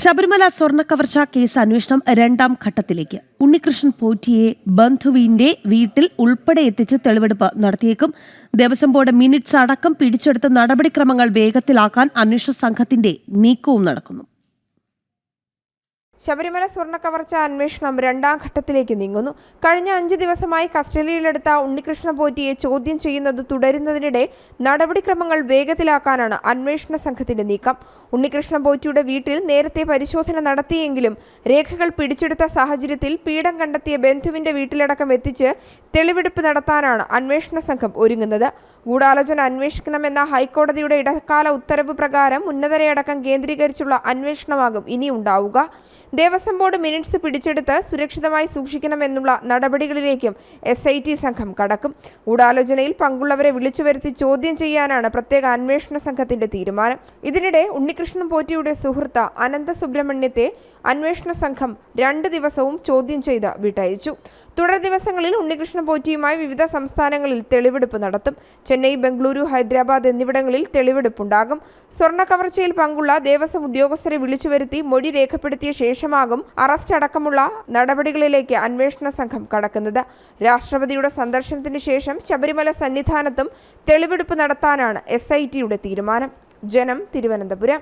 ശബരിമല സ്വർണ കവർച്ച കേസ് അന്വേഷണം രണ്ടാം ഘട്ടത്തിലേക്ക്. ഉണ്ണികൃഷ്ണൻ പോറ്റിയെ ബന്ധുവിന്റെ വീട്ടിൽ ഉൾപ്പെടെ എത്തിച്ച് തെളിവെടുപ്പ് നടത്തിയേക്കും. ദേവസ്വം ബോർഡ് മിനിറ്റ്സ് അടക്കം പിടിച്ചെടുത്ത നടപടിക്രമങ്ങൾ വേഗത്തിലാക്കാൻ അന്വേഷണ സംഘത്തിന്റെ നീക്കവും നടക്കുന്നു. ശബരിമല സ്വർണ കവർച്ച അന്വേഷണം രണ്ടാം ഘട്ടത്തിലേക്ക് നീങ്ങുന്നു. കഴിഞ്ഞ അഞ്ച് ദിവസമായി കസ്റ്റഡിയിലെടുത്ത ഉണ്ണികൃഷ്ണ പോറ്റിയെ ചോദ്യം ചെയ്യുന്നത് തുടരുന്നതിനിടെ നടപടിക്രമങ്ങൾ വേഗത്തിലാക്കാനാണ് അന്വേഷണ സംഘത്തിന്റെ നീക്കം. ഉണ്ണികൃഷ്ണ പോറ്റിയുടെ വീട്ടിൽ നേരത്തെ പരിശോധന നടത്തിയെങ്കിലും രേഖകൾ പിടിച്ചെടുത്ത സാഹചര്യത്തിൽ പീഡം കണ്ടെത്തിയ ബന്ധുവിന്റെ വീട്ടിലടക്കം എത്തിച്ച് തെളിവെടുപ്പ് നടത്താനാണ് അന്വേഷണ സംഘം ഒരുങ്ങുന്നത്. ഗൂഢാലോചന അന്വേഷിക്കണമെന്ന ഹൈക്കോടതിയുടെ ഇടക്കാല ഉത്തരവ് പ്രകാരം ഉന്നതരെയടക്കം കേന്ദ്രീകരിച്ചുള്ള അന്വേഷണമാകും ഇനി ഉണ്ടാവുക ദേവസ്വം ബോർഡ് മിനിറ്റ്സ് പിടിച്ചെടുത്ത് സുരക്ഷിതമായി സൂക്ഷിക്കണമെന്നുള്ള നടപടികളിലേക്കും എസ് ഐ ടി സംഘം കടക്കും. ഗൂഢാലോചനയിൽ പങ്കുള്ളവരെ വിളിച്ചു വരുത്തി ചോദ്യം ചെയ്യാനാണ് പ്രത്യേക അന്വേഷണ സംഘത്തിന്റെ തീരുമാനം. ഇതിനിടെ ഉണ്ണികൃഷ്ണൻ പോറ്റിയുടെ സുഹൃത്ത് അനന്ത സുബ്രഹ്മണ്യത്തെ അന്വേഷണ സംഘം രണ്ട് ദിവസവും ചോദ്യം ചെയ്ത് വിട്ടയച്ചു. തുടർ ദിവസങ്ങളിൽ ഉണ്ണികൃഷ്ണൻ പോറ്റിയുമായി വിവിധ സംസ്ഥാനങ്ങളിൽ തെളിവെടുപ്പ് നടത്തും. ചെന്നൈ ബംഗളൂരു ഹൈദരാബാദ് എന്നിവിടങ്ങളിൽ തെളിവെടുപ്പുണ്ടാകും. സ്വർണ കവർച്ചയിൽ പങ്കുള്ള ദേവസ്വം ഉദ്യോഗസ്ഥരെ വിളിച്ചു വരുത്തി മൊഴി രേഖപ്പെടുത്തിയ ശേഷമാകും അറസ്റ്റ് അടക്കമുള്ള നടപടികളിലേക്ക് അന്വേഷണ സംഘം കടക്കുന്നത്. രാഷ്ട്രപതിയുടെ സന്ദർശനത്തിന് ശേഷം ശബരിമല സന്നിധാനത്തും തെളിവെടുപ്പ് നടത്താനാണ് എസ് തീരുമാനം. ജനം തിരുവനന്തപുരം.